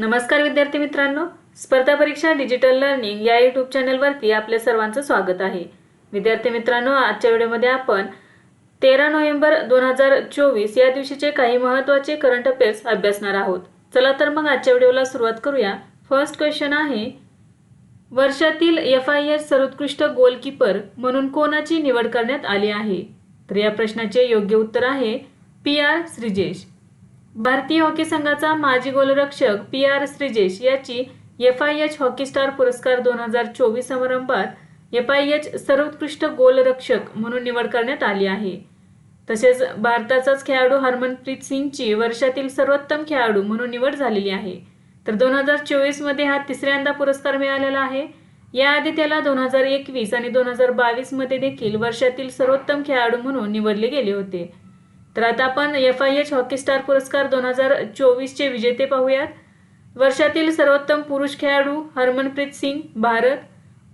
नमस्कार विद्यार्थी मित्रांनो. स्पर्धा परीक्षा डिजिटल लर्निंग या यूट्यूब चॅनलवरती आपल्या सर्वांचं स्वागत आहे. विद्यार्थी मित्रांनो आजच्या व्हिडिओमध्ये आपण तेरा नोव्हेंबर दोन हजार चोवीस या दिवशीचे काही महत्त्वाचे करंट अफेअर्स अभ्यासणार आहोत. चला तर मग आजच्या व्हिडिओला सुरुवात करूया. फर्स्ट क्वेश्चन आहे वर्षातील एफ आय एस सर्वोत्कृष्ट गोलकीपर म्हणून कोणाची निवड करण्यात आली आहे? तर या प्रश्नाचे योग्य उत्तर आहे पी आर श्रीजेश. भारतीय हॉकी संघाचा माजी गोलरक्षक पी आर श्रीजेश याची F I H hockey star पुरस्कार दोन हजार चोवीस समारंभात एफ आय एच सर्वोत्कृष्ट गोलरक्षक म्हणून निवड करण्यात आली आहे. तसेच भारताचाच खेळाडू हरमनप्रीत सिंगची वर्षातील सर्वोत्तम खेळाडू म्हणून निवड झालेली आहे. तर दोन हजार चोवीसमध्ये हा तिसऱ्यांदा पुरस्कार मिळालेला आहे. याआधी त्याला दोन हजार एकवीस आणि दोन हजार बावीसमध्ये देखील वर्षातील सर्वोत्तम खेळाडू म्हणून निवडले गेले होते. तर आता आपण F I H hockey star पुरस्कार दोन हजार चोवीसचे विजेते पाहूयात. वर्षातील सर्वोत्तम पुरुष खेळाडू हरमनप्रीत सिंग भारत.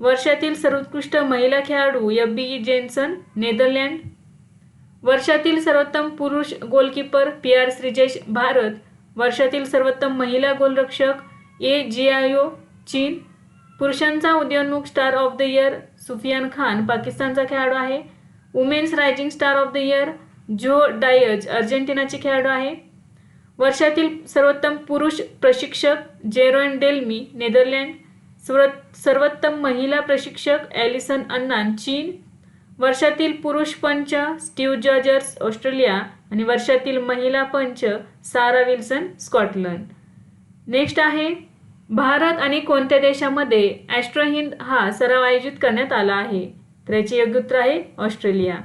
वर्षातील सर्वोत्कृष्ट महिला खेळाडू यब्बी बी जेन्सन नेदरलँड वर्षातील सर्वोत्तम पुरुष goalkeeper P R Sreejesh Bharat. वर्षातील सर्वोत्तम महिला गोलरक्षक ए जी आय ओ चीन. पुरुषांचा उदयोन्मुख star of the year Sufiyan Khan पाकिस्तानचा खेळाडू आहे. Women's rising star of the year Jo Diaz अर्जेंटिनाचे खेळाडू आहे. वर्षातील सर्वोत्तम पुरुष प्रशिक्षक जेरोन डेल्मी नेदरलँड. सर्व सर्वोत्तम महिला प्रशिक्षक ॲलिसन अन्नान चीन. वर्षातील पुरुष पंच स्टीव्ह जॉर्जर्स ऑस्ट्रेलिया. आणि वर्षातील महिला पंच सारा विल्सन स्कॉटलंड. नेक्स्ट आहे भारत आणि कोणत्या देशामध्ये ॲस्ट्रोहिंद हा सराव आयोजित करण्यात आला आहे? तर याचे योग्य उत्तर आहे ऑस्ट्रेलिया.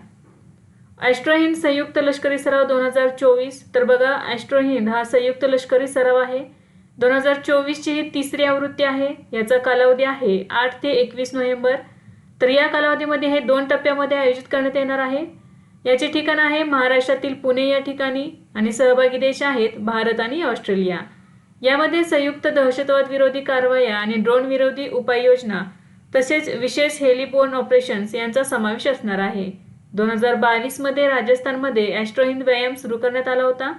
ॲस्ट्रोहिंद संयुक्त लष्करी सराव दोन हजार चोवीस. तर बघा ॲस्ट्रोहिंद हा संयुक्त लष्करी सराव आहे. दोन हजार चोवीसची ही तिसरी आवृत्ती आहे. याचा कालावधी आहे आठ ते एकवीस नोव्हेंबर. तर या कालावधीमध्ये हे दोन टप्प्यामध्ये आयोजित करण्यात येणार आहे. याचे ठिकाण आहे महाराष्ट्रातील पुणे या ठिकाणी आणि सहभागी देश आहेत भारत आणि ऑस्ट्रेलिया. यामध्ये संयुक्त दहशतवाद विरोधी कारवाया आणि ड्रोन विरोधी उपाययोजना तसेच विशेष हेलिबोर्न ऑपरेशन्स यांचा समावेश असणार आहे. दोन हजार बावीसमध्ये राजस्थानमध्ये ॲस्ट्रोहिंद व्यायाम सुरू करण्यात आला होता.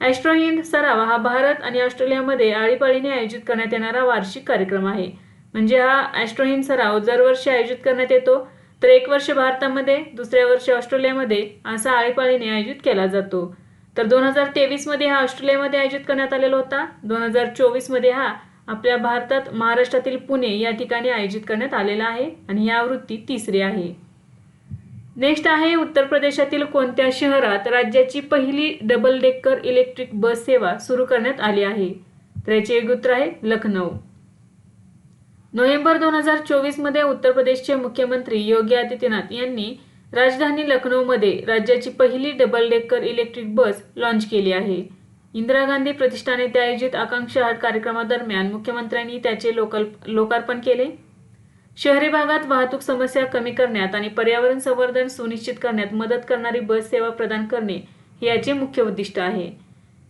ॲस्ट्रोहिंद सराव हा भारत आणि ऑस्ट्रेलियामध्ये आळीपाळीने आयोजित करण्यात येणारा वार्षिक कार्यक्रम आहे. म्हणजे हा ॲस्ट्रोहिंद सराव दरवर्षी आयोजित करण्यात येतो तर एक वर्ष भारतामध्ये दुसऱ्या वर्षी ऑस्ट्रेलियामध्ये असा आळीपाळीने आयोजित केला जातो. तर दोन हजार तेवीसमध्ये हा ऑस्ट्रेलियामध्ये आयोजित करण्यात आलेला होता. दोन हजार चोवीसमध्ये हा आपल्या भारतात महाराष्ट्रातील पुणे या ठिकाणी आयोजित करण्यात आलेला आहे आणि ही आवृत्ती तिसरी आहे. नेक्स्ट आहे उत्तर प्रदेशातील कोणत्या शहरात राज्याची पहिली डबल डेक्कर इलेक्ट्रिक बस सेवा सुरू करण्यात आली आहे? तर याचे एक उत्तर आहे लखनौ. नोव्हेंबर दोन हजार चोवीसमध्ये उत्तर प्रदेशचे मुख्यमंत्री योगी आदित्यनाथ यांनी राजधानी लखनौमध्ये राज्याची पहिली double decker electric bus launch केली आहे. इंदिरा गांधी प्रतिष्ठाने आयोजित आकांक्षा हाट कार्यक्रमादरम्यान मुख्यमंत्र्यांनी त्याचे लोकल लोकार्पण केले. शहरी भागात वाहतूक समस्या कमी करण्यात आणि पर्यावरण संवर्धन सुनिश्चित करण्यात मदत करणारी बस सेवा प्रदान करणे हे याचे मुख्य उद्दिष्ट आहे.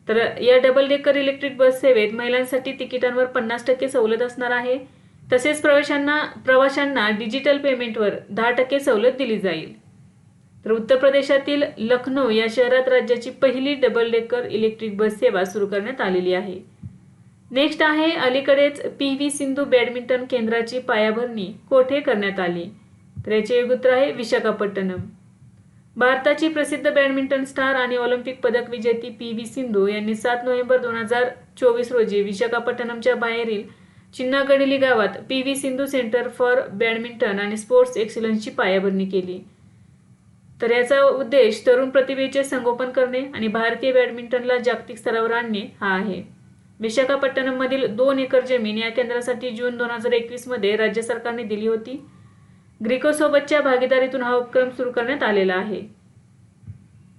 तर या डबल डेकर इलेक्ट्रिक बस सेवेत महिलांसाठी तिकिटांवर पन्नास टक्के सवलत असणार आहे. तसेच प्रवाशांना प्रवाशांना डिजिटल पेमेंटवर दहा टक्के सवलत दिली जाईल. तर उत्तर प्रदेशातील लखनौ या शहरात राज्याची पहिली डबल डेकर इलेक्ट्रिक बस सेवा सुरू करण्यात आलेली आहे. नेक्स्ट आहे अलीकडेच पी व्ही सिंधू बॅडमिंटन केंद्राची पायाभरणी कोठे करण्यात आली? तर याचे योग्य उत्तर आहे विशाखापट्टणम. भारताची प्रसिद्ध बॅडमिंटन स्टार आणि ऑलिम्पिक पदक विजेती पी व्ही सिंधू यांनी सात नोव्हेंबर दोन हजार चोवीस रोजी विशाखापट्टणमच्या बाहेरील चिन्नागडिली गावात P V Sindhu centre for badminton आणि स्पोर्ट्स एक्सलन्सची पायाभरणी केली. तर याचा उद्देश तरुण प्रतिभेचे संगोपन करणे आणि भारतीय बॅडमिंटनला जागतिक स्तरावर आणणे हा आहे. विशाखापट्टणमधील दोन एकर जमीन या केंद्रासाठी जून दोन हजार एकवीसमध्ये राज्य सरकारने दिली होती. ग्रीकोसोबतच्या भागीदारीतून हा उपक्रम सुरू करण्यात आलेला आहे.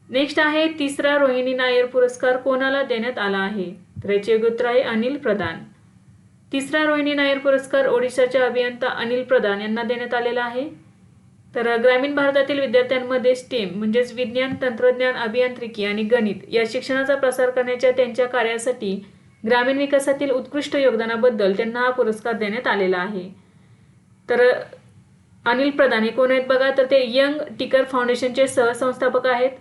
नेक्स्ट आहे तिसरा रोहिणी नायर पुरस्कार कोणाला देण्यात आला आहे? तर याचे उत्तर आहे अनिल प्रधान. तिसरा रोहिणी नायर पुरस्कार ओडिशाच्या अभियंता अनिल प्रधान यांना देण्यात आलेला आहे. तर ग्रामीण भारतातील विद्यार्थ्यांमध्ये स्टेम म्हणजेच विज्ञान तंत्रज्ञान अभियांत्रिकी आणि गणित या शिक्षणाचा प्रसार करण्याच्या त्यांच्या कार्यासाठी ग्रामीण विकासातील उत्कृष्ट योगदानाबद्दल त्यांना हा पुरस्कार देण्यात आलेला आहे. तर अनिल प्रधान हे कोण आहेत बघा? तर ते यंग टिकर फाउंडेशनचे सहसंस्थापक आहेत.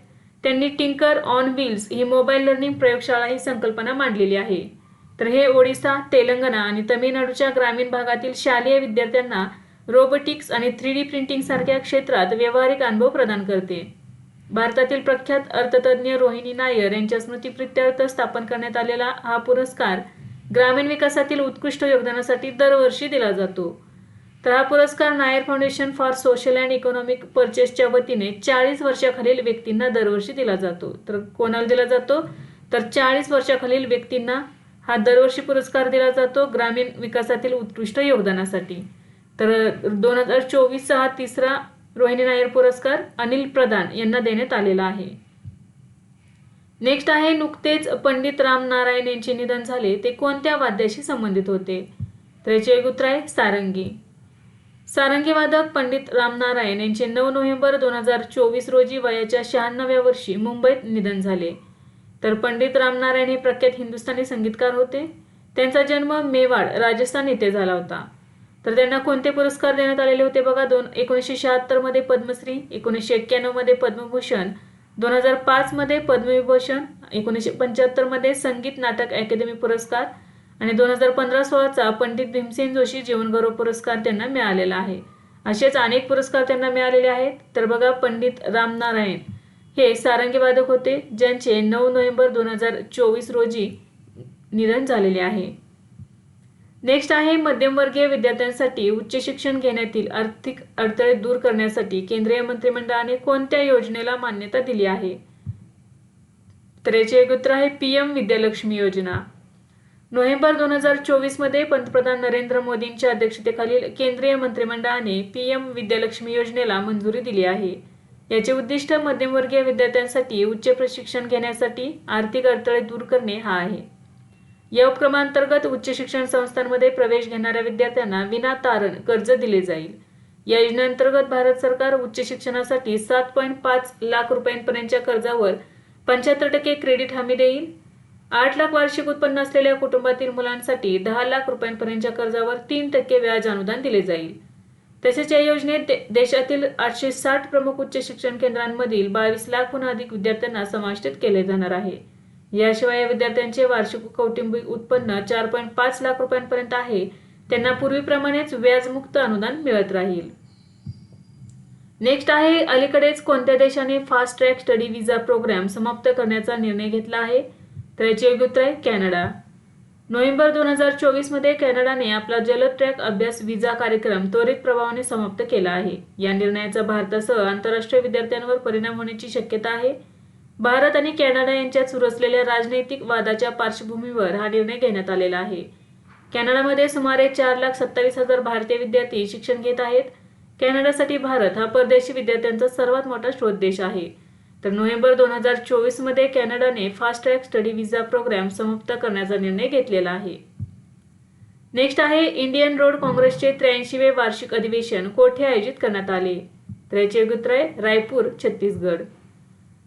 त्यांनी टिंकर ऑन व्हील्स ही मोबाईल लर्निंग प्रयोगशाळा ही संकल्पना मांडलेली आहे. तर हे ओडिसा तेलंगणा आणि तमिळनाडूच्या ग्रामीण भागातील शालेय विद्यार्थ्यांना रोबोटिक्स आणि थ्री डी प्रिंटिंग सारख्या क्षेत्रात व्यावहारिक अनुभव प्रदान करते. भारतातील प्रख्यात अर्थतज्ञ रोहिणी नायर यांच्या स्मृतिप्रित्यर्थ स्थापन करण्यात आलेला हा पुरस्कार ग्रामीण विकासातील उत्कृष्ट योगदानासाठी दरवर्षी दिला जातो. तर हा पुरस्कार Nair foundation for social and economic पर्चेसच्या वतीने चाळीस वर्षाखालील व्यक्तींना दरवर्षी दिला जातो. तर कोणाला दिला जातो? तर चाळीस वर्षाखालील व्यक्तींना हा दरवर्षी पुरस्कार दिला जातो ग्रामीण विकासातील उत्कृष्ट योगदानासाठी. तर दोन हजार चोवीसचा हा तिसरा रोहिणी नायर पुरस्कार अनिल प्रधान यांना देण्यात आलेला आहे. नेक्स्ट आहे नुकतेच पंडित राम नारायण यांचे निधन झाले. ते कोणत्या वाद्याशी संबंधित होते? तर याचे एक उत्तर आहे सारंगी. सारंगी वादक पंडित रामनारायण यांचे नऊ नोव्हेंबर दोन हजार चोवीस रोजी वयाच्या शहाण्णव्या वर्षी मुंबईत निधन झाले. तर पंडित रामनारायण हे प्रख्यात हिंदुस्थानी संगीतकार होते. त्यांचा जन्म मेवाड राजस्थान येथे झाला होता. तर त्यांना कोणते पुरस्कार देण्यात आलेले होते बघा? दोन एकोणीसशे शहात्तरमध्ये पद्मश्री एकोणीसशे एक्क्याण्णवमध्ये पद्मभूषण दोन हजार पाचमध्ये पद्मविभूषण एकोणीसशे पंच्याहत्तरमध्ये संगीत नाटक अकादमी पुरस्कार आणि दोन हजार पंधरा सोळाचा पंडित भीमसेन जोशी जीवनगौरव पुरस्कार त्यांना मिळालेला आहे. असेच अनेक पुरस्कार त्यांना मिळालेले आहेत. तर बघा पंडित रामनारायण हे सारंगी वादक होते ज्यांचे नऊ नोव्हेंबर दोन हजार चोवीस रोजी निधन झालेले आहे. नेक्स्ट आहे मध्यमवर्गीय विद्यार्थ्यांसाठी उच्च शिक्षण घेण्यातील आर्थिक अडथळे दूर करण्यासाठी केंद्रीय मंत्रिमंडळाने कोणत्या योजनेला मान्यता दिली आहे? तर याचे एक उत्तर आहे पी एम विद्यालक्ष्मी योजना. नोव्हेंबर दोन हजार चोवीसमध्ये पंतप्रधान नरेंद्र मोदींच्या अध्यक्षतेखालील केंद्रीय मंत्रिमंडळाने पी एम विद्यालक्ष्मी योजनेला मंजुरी दिली आहे. याचे उद्दिष्ट मध्यमवर्गीय विद्यार्थ्यांसाठी उच्च प्रशिक्षण घेण्यासाठी आर्थिक अडथळे दूर करणे हा आहे. या उपक्रमांतर्गत उच्च शिक्षण संस्थांमध्ये प्रवेश घेणाऱ्या विद्यार्थ्यांना विना तारण कर्ज दिले जाईल. या योजनेअंतर्गत भारत सरकार उच्च शिक्षणासाठी सात पॉईंट पाच लाख रुपयांपर्यंतच्या कर्जावर पंच्याहत्तर टक्के क्रेडिट हमी देईल. आठ लाख वार्षिक उत्पन्न असलेल्या कुटुंबातील मुलांसाठी दहा लाख रुपयांपर्यंतच्या कर्जावर तीन टक्के व्याज अनुदान दिले जाईल. तसेच या योजनेत दे- देशातील आठशे साठ प्रमुख उच्च शिक्षण केंद्रांमधील बावीस लाखहून अधिक विद्यार्थ्यांना समाविष्ट केले जाणार आहे. याशिवाय या विद्यार्थ्यांचे वार्षिक कौटुंबिक उत्पन्न चार पॉईंट पाच लाख रुपयांपर्यंत आहे. त्यांना पूर्वीप्रमाणेच व्याजमुक्त अनुदान मिळत राहील. नेक्स्ट आहे अलीकडेच कोणत्या देशाने fast track study visa program समाप्त करण्याचा निर्णय घेतला आहे? तर याचे योग्य उत्तर आहे कॅनडा. नोव्हेंबर दोन हजार चोवीसमध्ये कॅनडाने आपला जलद ट्रॅक अभ्यास व्हिसा कार्यक्रम त्वरित प्रभावाने समाप्त केला आहे. या निर्णयाचा भारतासह आंतरराष्ट्रीय विद्यार्थ्यांवर परिणाम होण्याची शक्यता आहे. भारत आणि कॅनडा यांच्यात सुरू असलेल्या राजनैतिक वादाच्या पार्श्वभूमीवर हा निर्णय घेण्यात आलेला आहे. कॅनडामध्ये सुमारे चार लाख सत्तावीस हजार भारतीय विद्यार्थी शिक्षण घेत आहेत. कॅनडासाठी भारत हा परदेशी विद्यार्थ्यांचा सर्वात मोठा स्रोत देश आहे. तर नोव्हेंबर दोन हजार चोवीसमध्ये कॅनडाने fast track study visa program समाप्त करण्याचा निर्णय घेतलेला आहे. नेक्स्ट आहे इंडियन रोड काँग्रेसचे त्र्याऐंशीवे वार्षिक अधिवेशन कोठे आयोजित करण्यात आले? तर याचे आहे रायपूर छत्तीसगड.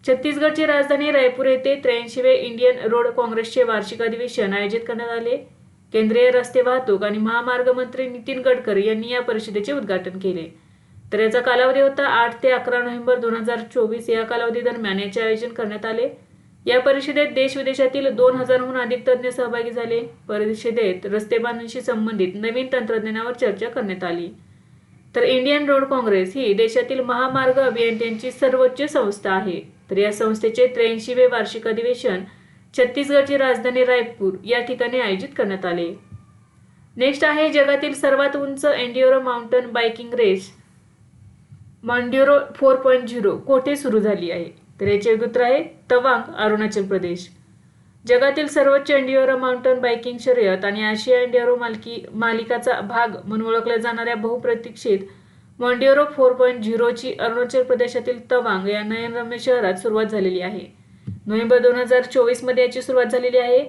छत्तीसगडची राजधानी रायपूर येथे त्र्याऐंशीवे इंडियन रोड काँग्रेसचे वार्षिक अधिवेशन आयोजित करण्यात आले. केंद्रीय रस्ते वाहतूक आणि महामार्ग मंत्री नितीन गडकरी यांनी या परिषदेचे उद्घाटन केले. तर याचा कालावधी होता आठ ते अकरा नोव्हेंबर दोन हजार चोवीस या कालावधी दरम्यान याचे आयोजन करण्यात आले. या परिषदेत देश विदेशातील दोन हजारहून अधिक तज्ज्ञ सहभागी झाले. परिषदेत रस्ते बांधणीशी संबंधित नवीन तंत्रज्ञानावर चर्चा करण्यात आली. तर इंडियन रोड काँग्रेस ही देशातील महामार्ग अभियंत्यांची सर्वोच्च संस्था आहे. तर या संस्थेचे त्र्याऐंशीवे वार्षिक अधिवेशन छत्तीसगडची राजधानी रायपूर या ठिकाणी आयोजित करण्यात आले. नेक्स्ट आहे जगातील सर्वात उंच enduro mountain biking race. Monduro four point zero कोठे सुरू झाली आहे? तर याचे उत्तर आहे तवांग अरुणाचल प्रदेश. जगातील सर्वोच्च एंडिओरो माउंटन बायकिंग शर्यत आणि आशिया एंडिओरो मालकी मालिकाचा भाग म्हणून ओळखल्या जाणाऱ्या बहुप्रतीक्षित मॉन्डिओरो फोर पॉईंट झिरोची अरुणाचल प्रदेशातील तवांग या नयनरम्य शहरात सुरुवात झालेली आहे. नोव्हेंबर दोन हजार चोवीसमध्ये याची सुरुवात झालेली आहे.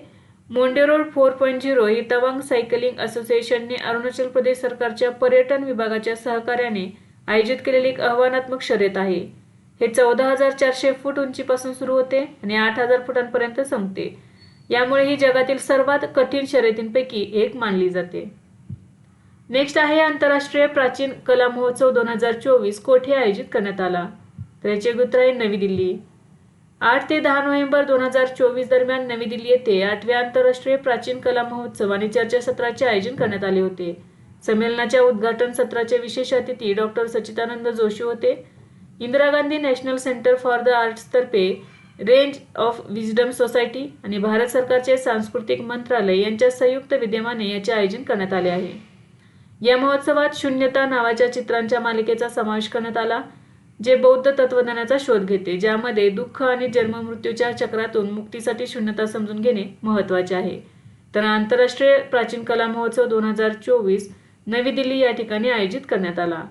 मोंडेरो फोर पॉईंट झिरो ही तवांग सायकलिंग असोसिएशनने अरुणाचल प्रदेश सरकारच्या पर्यटन विभागाच्या सहकार्याने आयोजित केलेली एक आव्हानात्मक शर्यत आहे. हे चौदा हजार चारशे फूट उंचीपासून सुरू होते आणि आठ हजार फुटांपर्यंत संपते. यामुळे ही जगातील सर्वात कठीण शर्यतींपैकी एक मानली जाते. नेक्स्ट आहे आंतरराष्ट्रीय प्राचीन कला महोत्सव दोन हजार चोवीस कोठे आयोजित करण्यात आला? तर याचे उत्तर आहे नवी दिल्ली. आठ ते दहा नोव्हेंबर दोन हजार चोवीस दरम्यान नवी दिल्ली येथे आठव्या आंतरराष्ट्रीय प्राचीन कला महोत्सव आणि चर्चासत्राचे आयोजन करण्यात आले होते. संमेलनाच्या उद्घाटन सत्राचे विशेष अतिथी डॉक्टर सचिदानंद जोशी होते. Indira Gandhi national centre for the आर्ट्सतर्फे range of wisdom society आणि भारत सरकारचे सांस्कृतिक मंत्रालय यांच्या संयुक्त विद्यमाने याचे आयोजन करण्यात आले आहे. या महोत्सवात शून्यता नावाच्या चित्रांच्या मालिकेचा समावेश करण्यात आला जे बौद्ध तत्वज्ञानाचा शोध घेते ज्यामध्ये दुःख आणि जन्ममृत्यूच्या चक्रातून मुक्तीसाठी शून्यता समजून घेणे महत्त्वाचे आहे. तर आंतरराष्ट्रीय प्राचीन कला महोत्सव दोन हजार चोवीस नवी दिल्ली या ठिकाणी आयोजित करण्यात आला.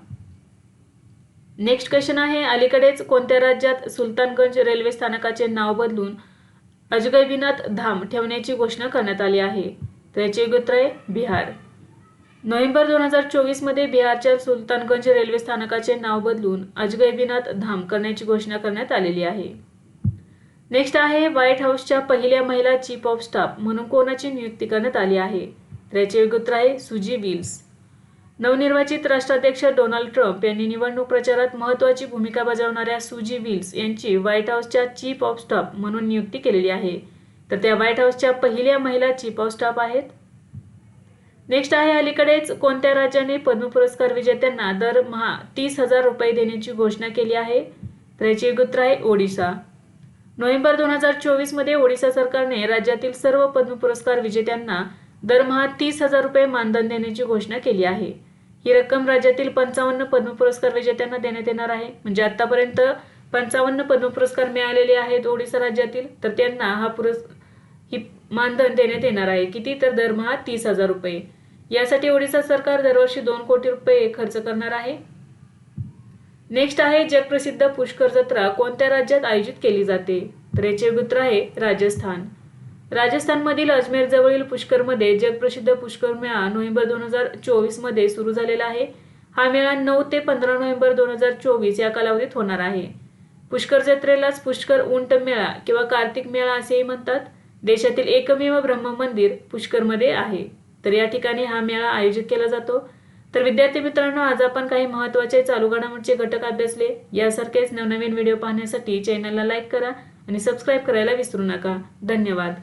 नेक्स्ट क्वेश्चन आहे अलीकडेच कोणत्या राज्यात सुलतानगंज रेल्वे स्थानकाचे नाव बदलून अजगैबीनाथ धाम ठेवण्याची घोषणा करण्यात आली आहे? तर याचे उत्तर आहे बिहार. नोव्हेंबर दोन हजार चोवीसमध्ये बिहारच्या सुलतानगंज रेल्वे स्थानकाचे नाव बदलून अजगैबीनाथ धाम करण्याची घोषणा करण्यात आलेली आहे. नेक्स्ट आहे व्हाईट हाऊसच्या पहिल्या महिला चीफ ऑफ स्टाफ म्हणून कोणाची नियुक्ती करण्यात आली आहे? तर याचे उत्तर आहे सुजी विल्स. नवनिर्वाचित राष्ट्राध्यक्ष डोनाल्ड ट्रम्प यांनी निवडणूक प्रचारात महत्त्वाची भूमिका बजावणाऱ्या सुजी विल्स यांची व्हाईट हाऊसच्या चीफ ऑफ स्टाफ म्हणून नियुक्ती केलेली आहे. तर त्या व्हाईट हाऊसच्या पहिल्या महिला चीफ ऑफ स्टाफ आहेत. नेक्स्ट आहे अलीकडेच कोणत्या राज्याने पद्म पुरस्कार विजेत्यांना दरमहा तीस हजार रुपये देण्याची घोषणा केली आहे? तर याची उत्तर आहे ओडिशा. नोव्हेंबर दोन हजार चोवीसमध्ये ओडिशा सरकारने राज्यातील सर्व पद्म पुरस्कार विजेत्यांना दरमहा तीस हजार रुपये मानधन देण्याची घोषणा केली आहे. ही रक्कम राज्यातील पंचावन्न पद्म पुरस्कार विजेत्यांना देण्यात येणार आहे. म्हणजे आतापर्यंत पंचावन्न पद्म पुरस्कार मिळालेले आहेत ओडिसा राज्यातील. तर त्यांना हा पुरस् ही मानधन देण्यात येणार आहे. किती? तर दरमहा तीस हजार रुपये. यासाठी ओडिसा सरकार दरवर्षी दोन कोटी रुपये खर्च करणार आहे. नेक्स्ट आहे जगप्रसिद्ध पुष्कर जत्रा. कोणत्या राज्यात आयोजित केली जाते? तर याचे उत्तर आहे राजस्थान. राजस्थानमधील अजमेरजवळील पुष्करमध्ये जगप्रसिद्ध पुष्कर मेळा नोव्हेंबर दोन हजार चोवीसमध्ये सुरू झालेला आहे. हा मेळा नऊ ते पंधरा नोव्हेंबर दोन हजार चोवीस या कालावधीत होणार आहे. पुष्कर जत्रेलाच पुष्कर उंट मेळा किंवा कार्तिक मेळा असेही म्हणतात. देशातील एकमेव ब्रह्म मंदिर पुष्करमध्ये आहे. तर या ठिकाणी हा मेळा आयोजित केला जातो. तर विद्यार्थी मित्रांनो आज आपण काही महत्त्वाचे चालू घडामोडचे घटक अभ्यासले. यासारखेच नवनवीन व्हिडिओ पाहण्यासाठी चॅनलला लाईक करा आणि सबस्क्राईब करायला विसरू नका. धन्यवाद.